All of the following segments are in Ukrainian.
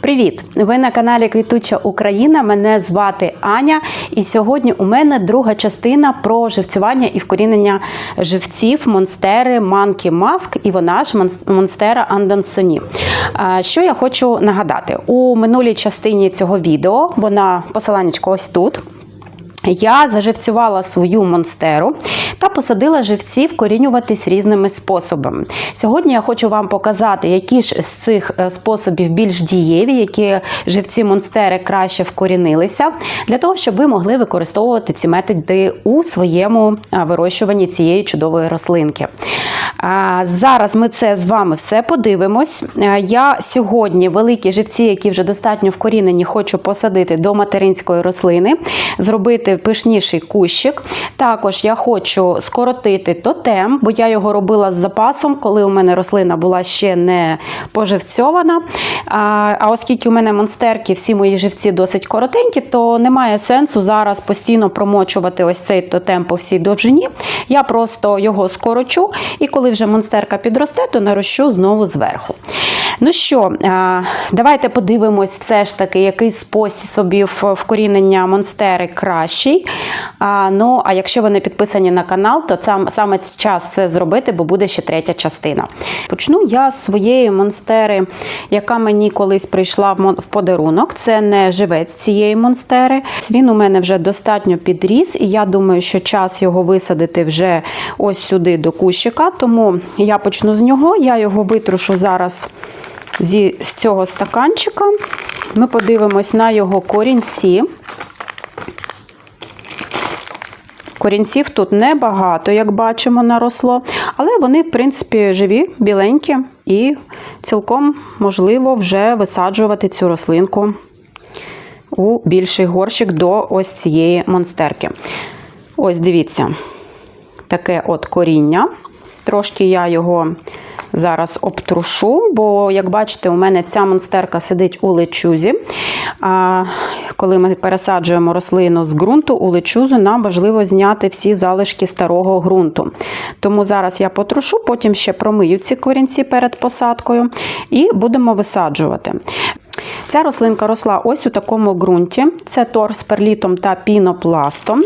Привіт! Ви на каналі Квітуча Україна. Мене звати Аня. І сьогодні у мене друга частина про живцювання і вкорінення живців монстери Манкі Маск і вона ж монстера Андансоні. Що я хочу нагадати? У минулій частині цього відео, вона посиланнячко ось тут. Я заживцювала свою монстеру та посадила живці вкорінюватись різними способами. Сьогодні я хочу вам показати, які ж з цих е, способів більш дієві, які живці монстери краще вкорінилися, для того, щоб ви могли використовувати ці методи у своєму е, вирощуванні цієї чудової рослинки. Зараз ми це з вами все подивимось. Е, Я сьогодні великі живці, які вже достатньо вкорінені, хочу посадити до материнської рослини, зробити пишніший кущик. Також я хочу скоротити тотем, бо я його робила з запасом, коли у мене рослина була ще не поживцьована. А, а оскільки у мене монстерки, всі мої живці досить коротенькі, то немає сенсу зараз постійно промочувати ось цей тотем по всій довжині. Я просто його скорочу, і коли вже монстерка підросте, то нарощу знову зверху. Ну що, давайте подивимось, все ж таки, який з способів вкорінення монстери кращий. А, ну, а якщо ви не підписані на канал, то сам, саме час це зробити, бо буде ще третя частина. Почну я з своєї монстери, яка мені колись прийшла в подарунок. Це не живець цієї монстери. Він у мене вже достатньо підріс, і я думаю, що час його висадити вже ось сюди до кущика. Тому я почну з нього. Я його витрушу зараз зі, з цього стаканчика. Ми подивимось на його корінці. Корінців тут небагато, як бачимо, наросло, але вони, в принципі, живі, біленькі, і цілком можливо вже висаджувати цю рослинку у більший горщик до ось цієї монстерки. Ось дивіться, таке от коріння. Трошки я його зараз обтрушу, бо, як бачите, у мене ця монстерка сидить у лечузі. А коли ми пересаджуємо рослину з ґрунту у лечузу, нам важливо зняти всі залишки старого ґрунту. Тому зараз я потрушу, потім ще промию ці корінці перед посадкою і будемо висаджувати. Ця рослинка росла ось у такому ґрунті. Це тор з перлітом та пінопластом.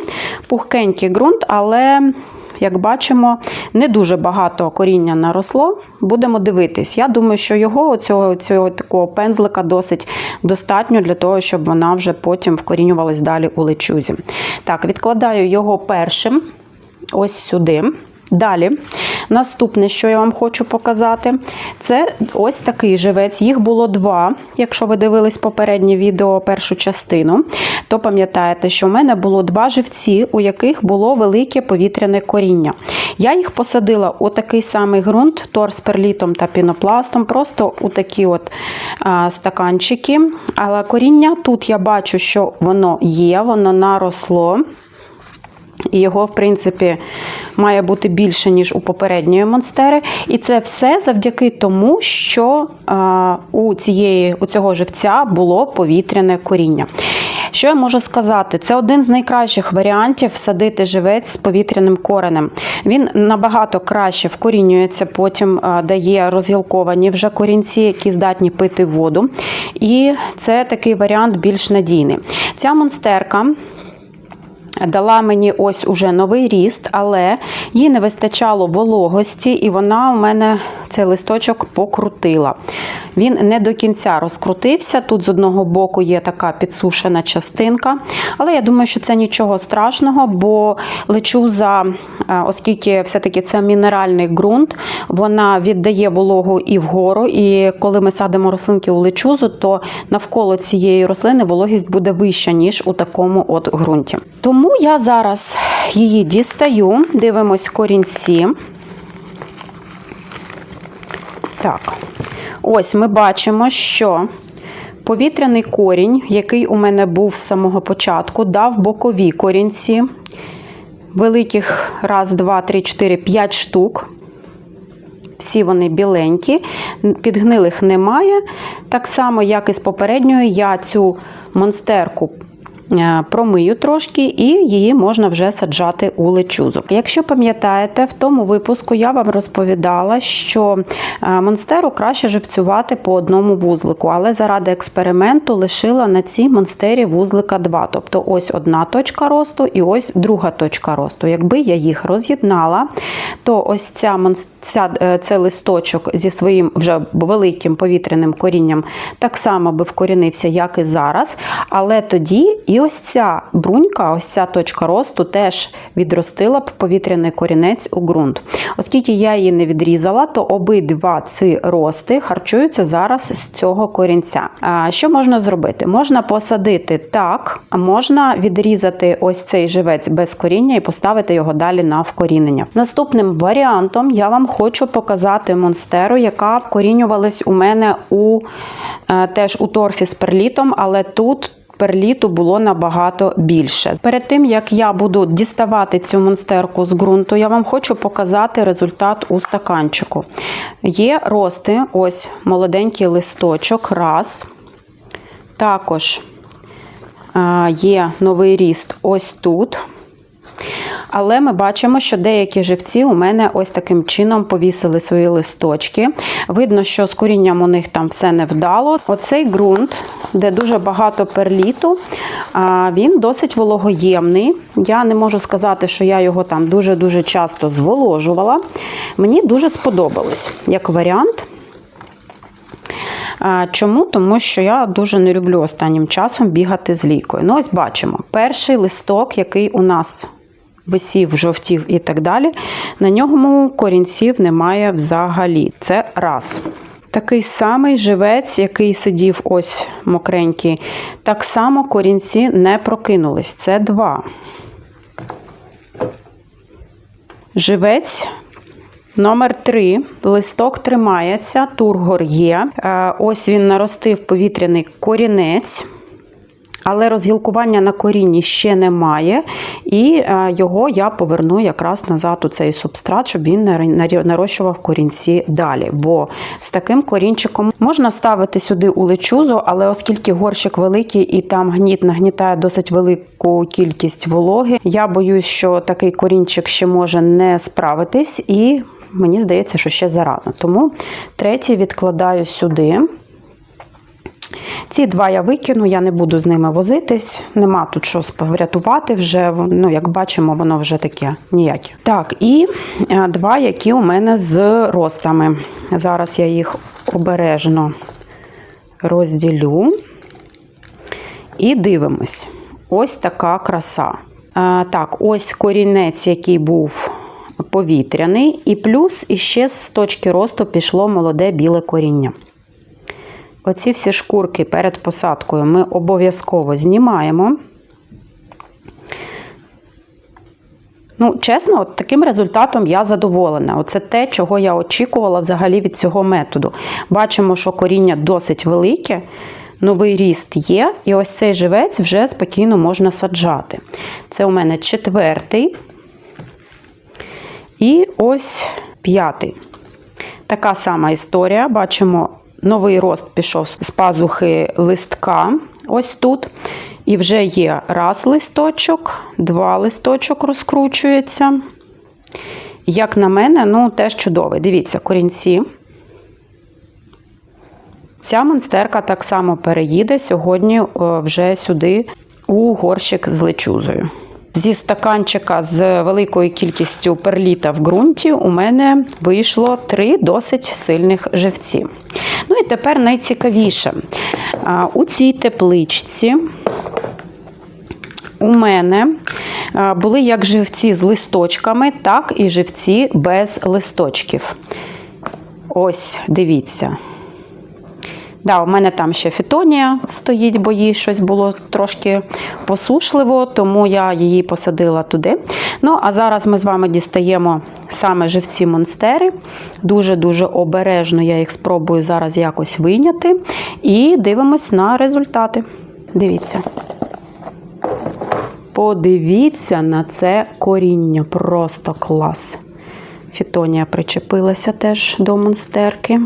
Пухкенький ґрунт, але як бачимо, не дуже багато коріння наросло. Будемо дивитись. Я думаю, що його оцього, цього такого пензлика досить достатньо для того, щоб вона вже потім вкорінювалась далі у лечузі. Так, відкладаю його першим ось сюди. Далі, наступне, що я вам хочу показати, це ось такий живець. Їх було два. Якщо ви дивились попереднє відео, першу частину, то пам'ятаєте, що в мене було два живці, у яких було велике повітряне коріння. Я їх посадила у такий самий ґрунт, тор з перлітом та пінопластом, просто у такі от а, стаканчики. Але коріння тут я бачу, що воно є, воно наросло. Його, в принципі, має бути більше, ніж у попередньої монстери. І це все завдяки тому, що а, у, цієї, у цього живця було повітряне коріння. Що я можу сказати? Це один з найкращих варіантів садити живець з повітряним коренем. Він набагато краще вкорінюється, потім а, дає розгілковані вже корінці, які здатні пити воду. І це такий варіант більш надійний. Ця монстерка. Дала мені ось уже новий ріст, але їй не вистачало вологості, і вона у мене цей листочок покрутила. Він не до кінця розкрутився. Тут з одного боку є така підсушена частинка. Але я думаю, що це нічого страшного, бо лечуза, е, оскільки все-таки це мінеральний ґрунт, вона віддає вологу і вгору. І коли ми садимо рослинки у лечузу, то навколо цієї рослини вологість буде вища, ніж у такому от ґрунті. Тому я зараз її дістаю, дивимось корінці. Так, ось ми бачимо, що повітряний корінь, який у мене був з самого початку, дав бокові корінці. Великих раз, два, три, чотири, п'ять штук. Всі вони біленькі, підгнилих немає. Так само, як і з попередньою, я цю монстерку промию трошки, і її можна вже саджати у лечузок. Якщо пам'ятаєте, в тому випуску я вам розповідала, що е, монстеру краще живцювати по одному вузлику, але заради експерименту лишила на цій монстері вузлика два. Тобто ось одна точка росту і ось друга точка росту. Якби я їх роз'єднала, то ось ця, ця е, цей листочок зі своїм вже великим повітряним корінням так само би вкорінився, як і зараз. Але тоді і ось ця брунька, ось ця точка росту теж відростила б повітряний корінець у ґрунт. Оскільки я її не відрізала, то обидва ці рости харчуються зараз з цього корінця. А що можна зробити? Можна посадити так, можна відрізати ось цей живець без коріння і поставити його далі на вкорінення. Наступним варіантом я вам хочу показати монстеру, яка вкорінювалась у мене у е, теж у торфі з перлітом, але тут. Перліту було набагато більше. Перед тим як я буду діставати цю монстерку з ґрунту, я вам хочу показати результат у стаканчику. Є рости, ось молоденький листочок, раз. Також е, є новий ріст ось тут. Але ми бачимо, що деякі живці у мене ось таким чином повісили свої листочки. Видно, що з корінням у них там все не вдало. Оцей ґрунт, де дуже багато перліту, він досить вологоємний. Я не можу сказати, що я його там дуже-дуже часто зволожувала. Мені дуже сподобалось як варіант. Чому? Тому що я дуже не люблю останнім часом бігати з лікою. Ну, ось бачимо, перший листок, який у нас висів, жовтів і так далі, на ньому корінців немає взагалі. Це раз. Такий самий живець, який сидів ось мокренький, так само корінці не прокинулись. Це два. Живець Номер 3. Листок тримається, тургор є. Е, Ось він наростив повітряний корінець, але розгілкування на корінні ще немає. І е, його я поверну якраз назад у цей субстрат, щоб він нар- нар- нарощував корінці далі. Бо з таким корінчиком можна ставити сюди у лечузу, але оскільки горщик великий і там гніт нагнітає досить велику кількість вологи, я боюсь, що такий корінчик ще може не справитись і. Мені здається, що ще зарано. Тому третій відкладаю сюди. Ці два я викину, я не буду з ними возитись. Нема тут що врятувати вже. Ну, як бачимо, воно вже таке ніяке. Так, і е, два, які у мене з ростами. Зараз я їх обережно розділю. І дивимось. Ось така краса. Е, Так, ось корінець, який був повітряний, і плюс іще з точки росту пішло молоде біле коріння. Оці всі шкурки перед посадкою ми обов'язково знімаємо. Ну, чесно, от таким результатом я задоволена. Оце те, чого я очікувала взагалі від цього методу. Бачимо, що коріння досить велике, новий ріст є, і ось цей живець вже спокійно можна саджати. Це у мене четвертий. І ось п'ятий. Така сама історія. Бачимо, новий рост пішов з пазухи листка. Ось тут. І вже є раз листочок, два листочок розкручується. Як на мене, ну теж чудовий. Дивіться, корінці. Ця монстерка так само переїде сьогодні е, вже сюди у горщик з лечузою. Зі стаканчика з великою кількістю перліта в ґрунті у мене вийшло три досить сильних живці. Ну і тепер найцікавіше. У цій тепличці у мене були як живці з листочками, так і живці без листочків. Ось, дивіться. Да, у мене там ще фітонія стоїть, бо їй щось було трошки посушливо, тому я її посадила туди. Ну, а зараз ми з вами дістаємо саме живці монстери. Дуже-дуже обережно я їх спробую зараз якось вийняти. І дивимось на результати. Дивіться. Подивіться на це коріння. Просто клас. Фітонія причепилася теж до монстерки.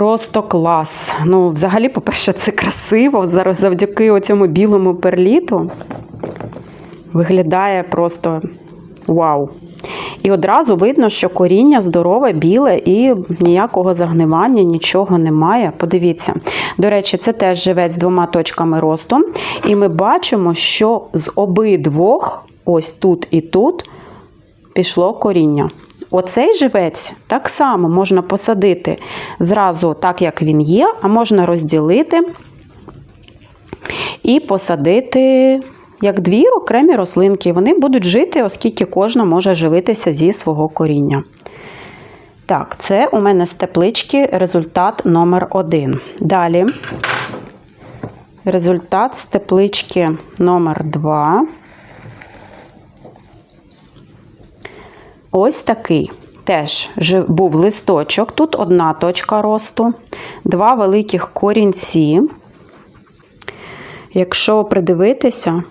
Просто клас. Ну, взагалі, по-перше, це красиво. Зараз завдяки цьому білому перліту виглядає просто вау. І одразу видно, що коріння здорове, біле і ніякого загнивання, нічого немає. Подивіться. До речі, це теж живець з двома точками росту. І ми бачимо, що з обидвох, ось тут і тут, пішло коріння. Оцей живець так само можна посадити зразу так, як він є, а можна розділити і посадити як дві окремі рослинки. Вони будуть жити, оскільки кожна може живитися зі свого коріння. Так, це у мене з теплички результат номер один. Далі результат з теплички номер 2. Ось такий. Теж був листочок, тут одна точка росту, два великих корінці. Якщо придивитися,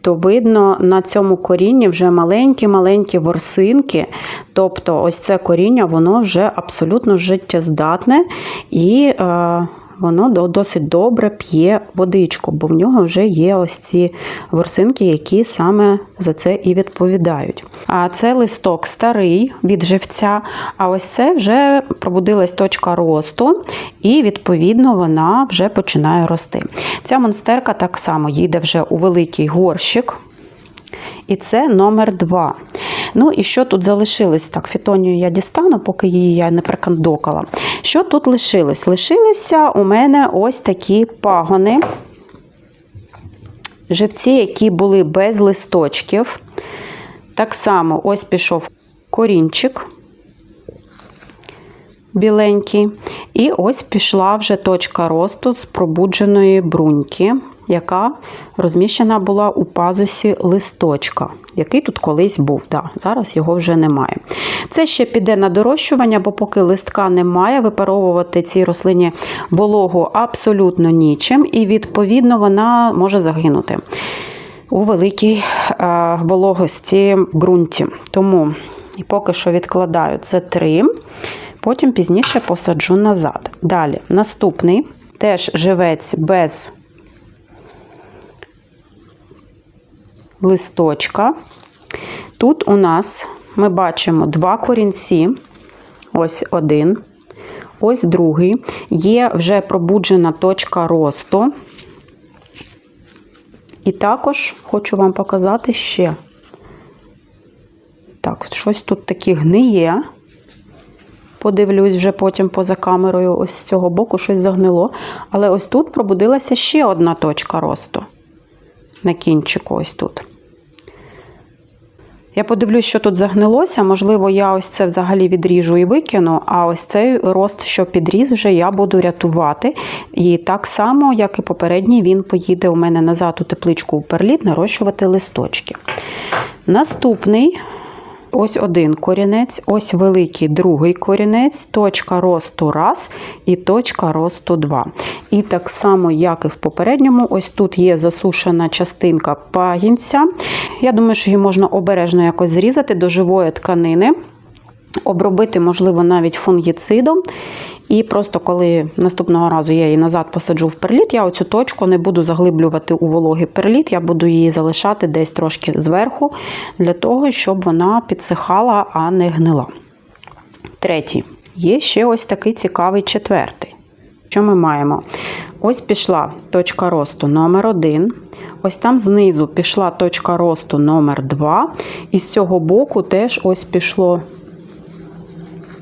то видно на цьому корінні вже маленькі-маленькі ворсинки. Тобто, ось це коріння, воно вже абсолютно життєздатне і е, воно до- досить добре п'є водичку, бо в нього вже є ось ці ворсинки, які саме за це і відповідають. А це листок старий від живця, а ось це вже пробудилась точка росту, і відповідно вона вже починає рости. Ця монстерка так само їде вже у великий горщик. І це номер два. Ну і що тут залишилось? Так, фітонію я дістану, поки її я не прикандокала. Що тут лишилось? Лишилися у мене ось такі пагони. Живці, які були без листочків. Так само ось пішов корінчик біленький. І ось пішла вже точка росту з пробудженої бруньки, яка розміщена була у пазусі листочка, який тут колись був. Да, зараз його вже немає. Це ще піде на дорощування, бо поки листка немає, випаровувати цій рослині вологу абсолютно нічим, і відповідно вона може загинути. У великій е, вологості ґрунті. Тому поки що відкладаю це три, потім пізніше посаджу назад. Далі, наступний теж живець без листочка. Тут у нас ми бачимо два корінці. Ось один, ось другий. Є вже пробуджена точка росту. І також хочу вам показати ще. Так, щось тут таке гниє. Подивлюсь вже потім поза камерою, ось з цього боку щось загнило. Але ось тут пробудилася ще одна точка росту. На кінчику, ось тут. Я подивлюсь, що тут загнилося. Можливо, я ось це взагалі відріжу і викину, а ось цей рост, що підріз, вже я буду рятувати. І так само, як і попередній, він поїде у мене назад у тепличку у перліт нарощувати листочки. Наступний. Ось один корінець, ось великий другий корінець, точка росту раз і точка росту 2. І так само, як і в попередньому, ось тут є засушена частинка пагінця. Я думаю, що її можна обережно якось зрізати до живої тканини, обробити, можливо, навіть фунгіцидом. І просто коли наступного разу я її назад посаджу в перліт, я оцю точку не буду заглиблювати у вологий перліт, я буду її залишати десь трошки зверху, для того, щоб вона підсихала, а не гнила. Третій. Є ще ось такий цікавий четвертий. Що ми маємо? Ось пішла точка росту номер 1 Ось там знизу пішла точка росту номер 2 І з цього боку теж ось пішло,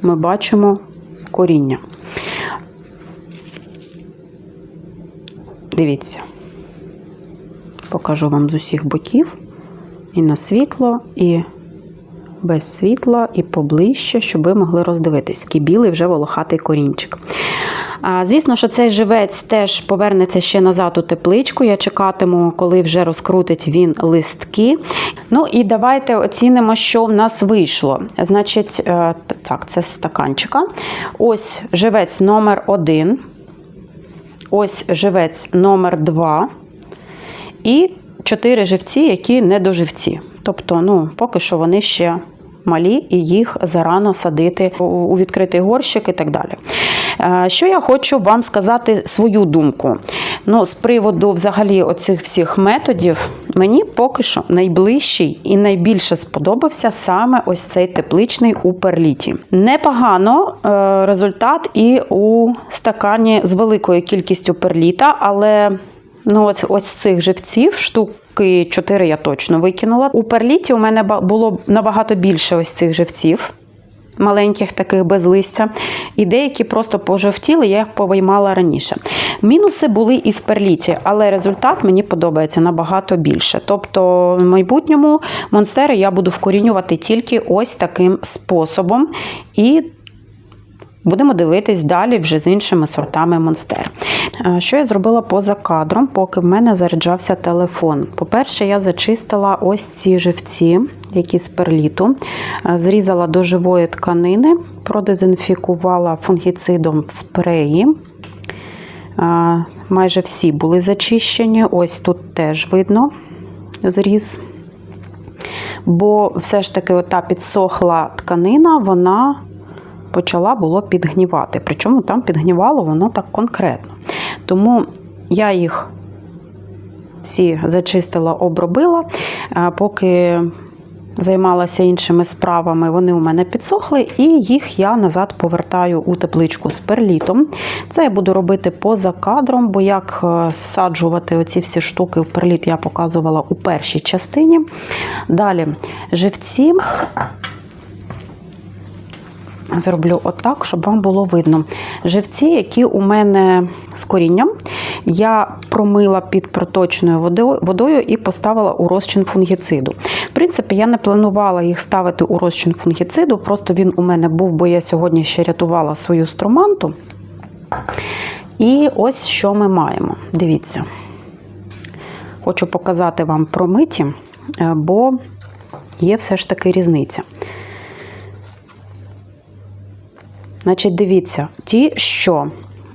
ми бачимо коріння. Дивіться, покажу вам з усіх боків. І на світло, і без світла, і поближче, щоб ви могли роздивитись. Який білий вже волохатий корінчик. Звісно, що цей живець теж повернеться ще назад у тепличку. Я чекатиму, коли вже розкрутить він листки. Ну і давайте оцінимо, що в нас вийшло. Значить, е, так, це стаканчика. Ось живець номер 1 Ось живець номер 2 і чотири живці, які не доживці. Тобто, ну, поки що вони ще малі і їх зарано садити у відкритий горщик і так далі. Е, Що я хочу вам сказати свою думку. Ну, з приводу взагалі оцих всіх методів, мені поки що найближчий і найбільше сподобався саме ось цей тепличний у перліті. Непогано е, результат і у стакані з великою кількістю перліта, але ну, ось, ось цих живців штуки 4 я точно викинула. У перліті у мене було набагато більше ось цих живців маленьких таких без листя. І деякі просто пожовтіли, я їх повиймала раніше. Мінуси були і в перліті, але результат мені подобається набагато більше. Тобто, в майбутньому монстери я буду вкорінювати тільки ось таким способом. І Будемо дивитись далі вже з іншими сортами монстер. Е, Що я зробила поза кадром, поки в мене заряджався телефон. По-перше, я зачистила ось ці живці, які з перліту, Е, зрізала до живої тканини, продезінфікувала фунгіцидом в спреї. Е, Майже всі були зачищені. Ось тут теж видно зріз. Бо все ж таки, ота підсохла тканина, вона почала було підгнівати. Причому там підгнівало воно так конкретно. Тому я їх всі зачистила, обробила. Поки займалася іншими справами, вони у мене підсохли, і їх я назад повертаю у тепличку з перлітом. Це я буду робити поза кадром, бо як е, всаджувати оці всі штуки в перліт я показувала у першій частині. Далі живці зроблю отак, щоб вам було видно. Живці, які у мене з корінням, я промила під проточною водою, і поставила у розчин фунгіциду. В принципі, я не планувала їх ставити у розчин фунгіциду, просто він у мене був, бо я сьогодні ще рятувала свою струманту. І ось що ми маємо. Дивіться. Хочу показати вам промиті, е, бо є все ж таки різниця. Значить, дивіться, ті, що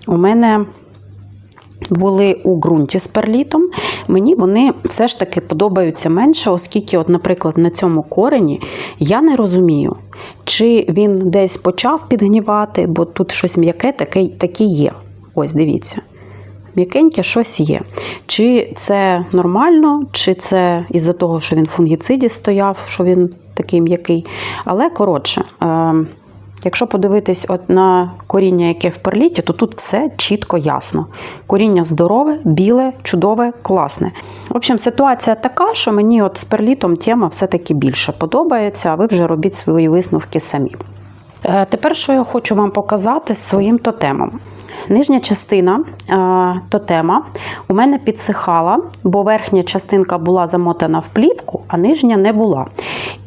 у мене були у ґрунті з перлітом, мені вони все ж таки подобаються менше, оскільки, от, наприклад, на цьому корені я не розумію, чи він десь почав підгнівати, бо тут щось м'яке таке, таке є. Ось, дивіться. М'якеньке щось є. Чи це нормально, чи це із-за того, що він в фунгіциді стояв, що він такий м'який. Але коротше, е, якщо подивитись от на коріння, яке в перліті, то тут все чітко ясно. Коріння здорове, біле, чудове, класне. В общем, ситуація така, що мені от з перлітом тема все-таки більше подобається, а ви вже робіть свої висновки самі. Е, Тепер, що я хочу вам показати з своїм тотемом. Нижня частина е, тотема у мене підсихала, бо верхня частинка була замотана в плівку, а нижня не була.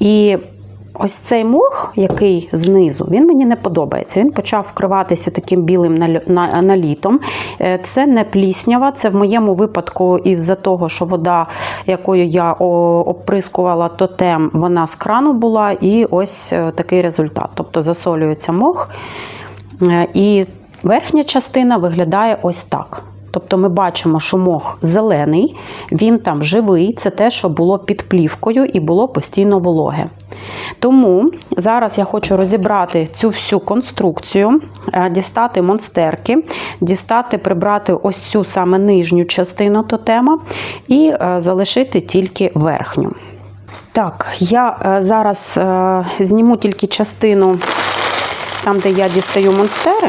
І ось цей мох, який знизу, він мені не подобається. Він почав вкриватися таким білим налітом. Е, Це не пліснява, це в моєму випадку із-за того, що вода, якою я оприскувала тотем, вона з крану була, і ось е, такий результат. Тобто засолюється мох. Е, І верхня частина виглядає ось так. Тобто ми бачимо, що мох зелений, він там живий, це те, що було під плівкою і було постійно вологе. Тому зараз я хочу розібрати цю всю конструкцію, е, дістати монстерки, дістати, прибрати ось цю саме нижню частину тотема і е, залишити тільки верхню. Так, я е, зараз зніму тільки частину там, де я дістаю монстери.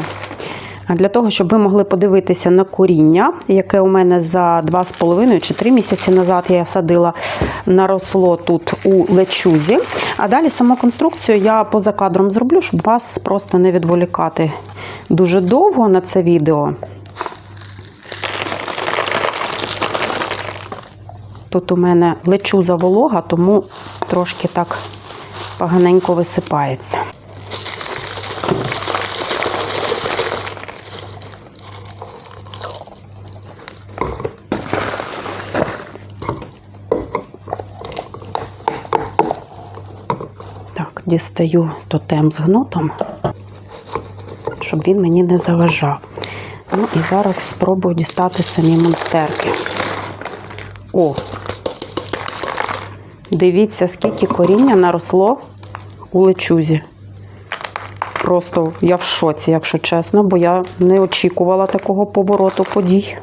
Для того, щоб ви могли подивитися на коріння, яке у мене за 2,5 чи 3 місяці назад я садила, наросло тут у лечузі. А далі саму конструкцію я поза кадром зроблю, щоб вас просто не відволікати дуже довго на це відео. Тут у мене лечуза волога, тому трошки так поганенько висипається. Дістаю тотем з гнотом, щоб він мені не заважав. Ну і зараз спробую дістати самі монстерки. О! Дивіться, скільки коріння наросло у лечузі. просто я в шоці, якщо чесно, бо я не очікувала такого повороту подій.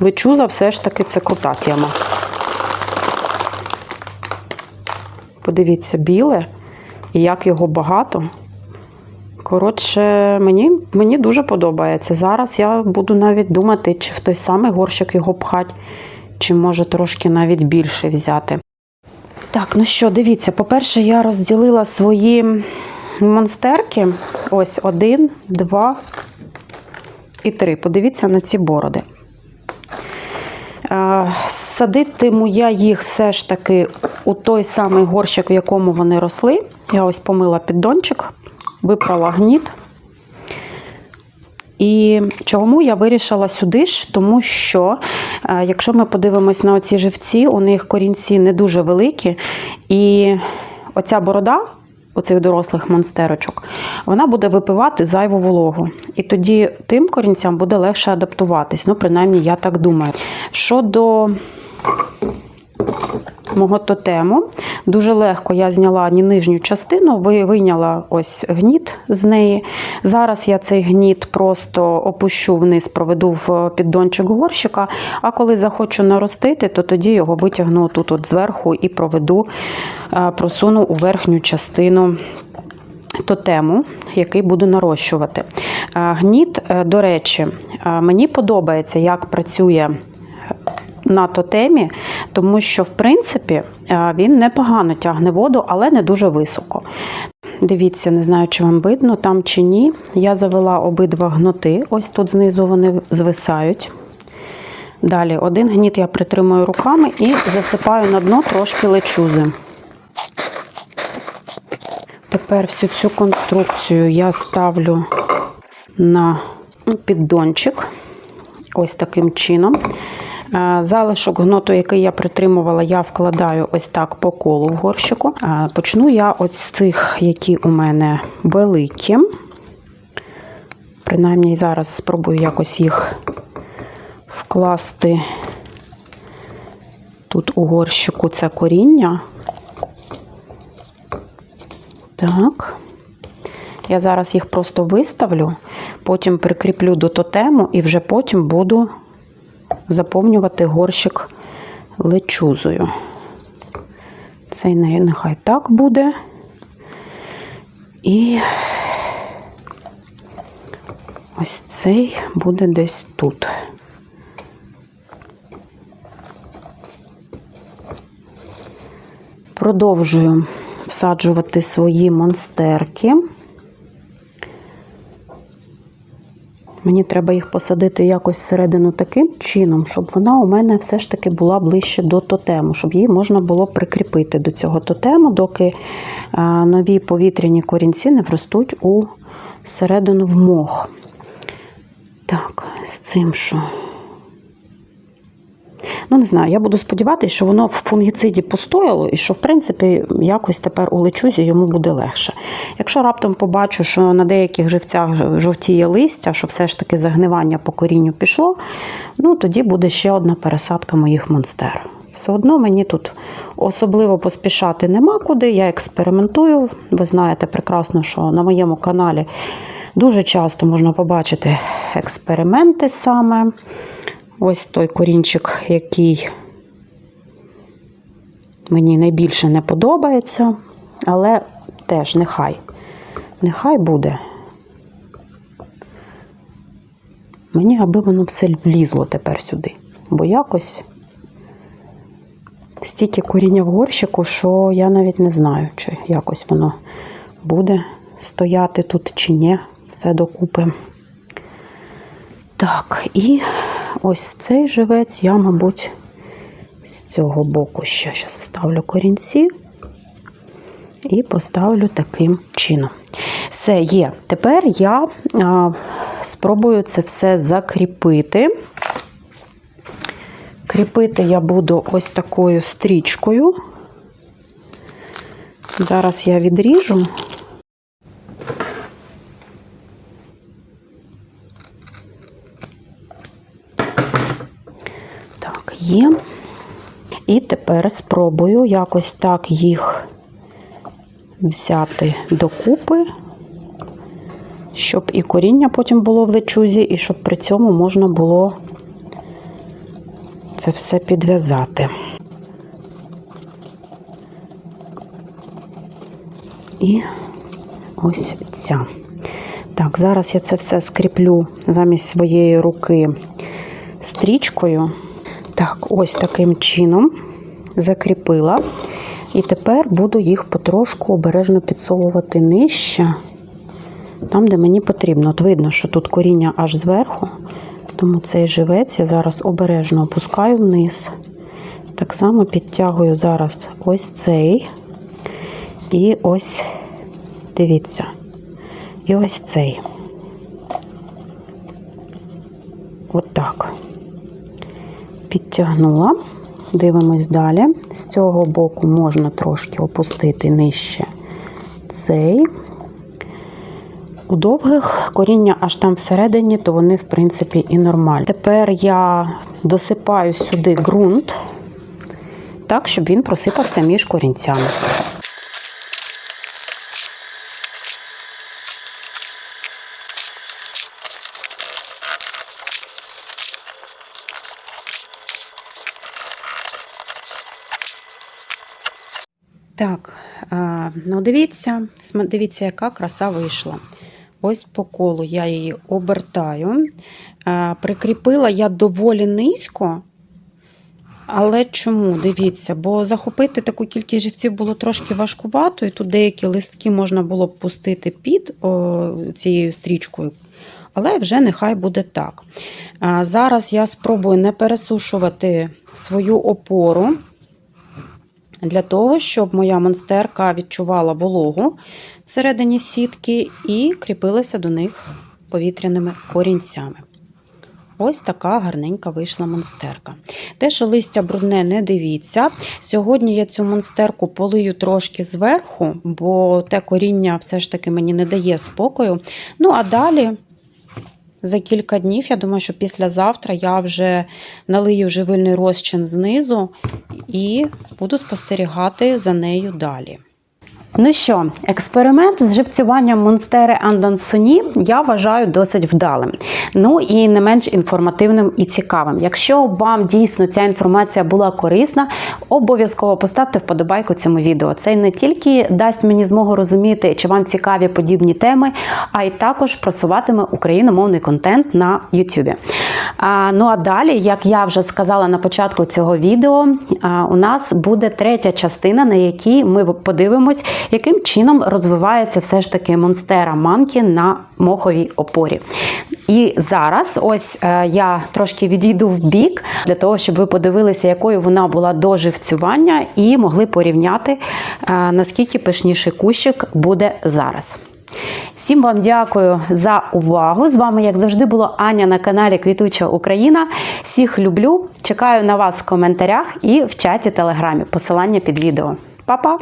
Лечуза все ж таки це крута тема. Подивіться, біле і як його багато. Коротше, мені, мені дуже подобається. Зараз я буду навіть думати, чи в той самий горщик його пхати, чи може трошки навіть більше взяти. Так, ну що, дивіться, по-перше, я розділила свої монстерки. Ось один, два і три. Подивіться на ці бороди. Е, Садитиму я їх все ж таки у той самий горщик, в якому вони росли. Я ось помила піддончик, випрала гніт. І чому я вирішила сюди ж? Тому що, е, якщо ми подивимось на оці живці, у них корінці не дуже великі. І оця борода оцих дорослих монстерочок, вона буде випивати зайву вологу. І тоді тим корінцям буде легше адаптуватись. Ну, принаймні, я так думаю. Щодо мого тотему. Дуже легко я зняла ні нижню частину, ви- вийняла ось гніт з неї. Зараз я цей гніт просто опущу вниз, проведу в піддончик горщика. А коли захочу наростити, то тоді його витягну тут от зверху і проведу, е, просуну у верхню частину тотему, який буду нарощувати. Е, Гніт, е, до речі, мені подобається, як працює на тотемі, тому що, в принципі, е, він непогано тягне воду, але не дуже високо. Дивіться, не знаю, чи вам видно там чи ні. Я завела обидва гноти. Ось тут знизу вони звисають. Далі один гніт я притримую руками і засипаю на дно трошки лечузи. Тепер всю цю конструкцію я ставлю на піддончик. Ось таким чином. Е, Залишок гноту, який я притримувала, я вкладаю ось так по колу в горщику. Е, Почну я ось з цих, які у мене великі. Принаймні, зараз спробую якось їх вкласти тут у горщику це коріння. Так. Я зараз їх просто виставлю, потім прикріплю до тотему і вже потім буду заповнювати горщик лечузою. Цей нехай так буде. І ось цей буде десь тут. Продовжую всаджувати свої монстерки. Мені треба їх посадити якось всередину таким чином, щоб вона у мене все ж таки була ближче до тотему, щоб її можна було прикріпити до цього тотему, доки е, нові повітряні корінці не вростуть у середину в мох. Так, з цим що? Ну, не знаю, я буду сподіватися, що воно в фунгіциді постояло і що, в принципі, якось тепер у лечузі йому буде легше. Якщо раптом побачу, що на деяких живцях жовтіє листя, що все ж таки загнивання по корінню пішло, ну тоді буде ще одна пересадка моїх монстер. Все одно мені тут особливо поспішати нема куди, я експериментую. Ви знаєте прекрасно, що на моєму каналі дуже часто можна побачити експерименти саме. Ось той корінчик, який мені найбільше не подобається, але теж нехай. Нехай буде. Мені аби воно все влізло тепер сюди. Бо якось стільки коріння в горщику, що я навіть не знаю, чи якось воно буде стояти тут чи ні, все докупи. Так, і ось цей живець я, мабуть, з цього боку ще зараз вставлю корінці і поставлю таким чином. Все є. Тепер я а, спробую це все закріпити. Кріпити я буду ось такою стрічкою. Зараз я відріжу. Так, є. І тепер спробую якось так їх взяти докупи, щоб і коріння потім було в лечузі, і щоб при цьому можна було це все підв'язати. І ось ця. Так, зараз я це все скріплю замість своєї руки стрічкою. Так, ось таким чином закріпила. І тепер буду їх потрошку обережно підсовувати нижче, там, де мені потрібно. От видно, що тут коріння аж зверху, тому цей живець я зараз обережно опускаю вниз. Так само підтягую зараз ось цей. І ось, дивіться, і ось цей. Отак. Підтягнула. Дивимось далі. З цього боку можна трошки опустити нижче цей. У довгих коріння аж там всередині, то вони, в принципі, і нормальні. Тепер я досипаю сюди ґрунт, так, щоб він просипався між корінцями. Так, е, ну дивіться, дивіться, яка краса вийшла. Ось по колу я її обертаю. Е, Прикріпила я доволі низько. Але чому? Дивіться, бо захопити таку кількість живців було трошки важкувато, і тут деякі листки можна було б пустити під о, цією стрічкою. Але вже нехай буде так. А, Зараз я спробую не пересушувати свою опору для того, щоб моя монстерка відчувала вологу всередині сітки і кріпилася до них повітряними корінцями. Ось така гарненька вийшла монстерка. Те, що листя брудне, не дивіться. Сьогодні я цю монстерку полию трошки зверху, бо те коріння все ж таки мені не дає спокою. Ну, а далі. За кілька днів, я думаю, що післязавтра я вже налию живильний розчин знизу і буду спостерігати за нею далі. Ну що, експеримент з живцюванням Монстери Андансоні я вважаю досить вдалим. Ну і не менш інформативним і цікавим. Якщо вам дійсно ця інформація була корисна, обов'язково поставте вподобайку цьому відео. Це не тільки дасть мені змогу розуміти, чи вам цікаві подібні теми, а й також просуватиме україномовний контент на YouTube. А, ну а далі, як я вже сказала на початку цього відео, а, у нас буде третя частина, на якій ми подивимось, яким чином розвивається все ж таки монстера манкі на моховій опорі. І зараз, ось е, я трошки відійду в бік для того, щоб ви подивилися, якою вона була до живцювання, і могли порівняти, е, наскільки пишніший кущик буде зараз. Всім вам дякую за увагу. З вами, як завжди, була Аня на каналі Квітуча Україна. Всіх люблю. Чекаю на вас в коментарях і в чаті Телеграмі. Посилання під відео. Па-па!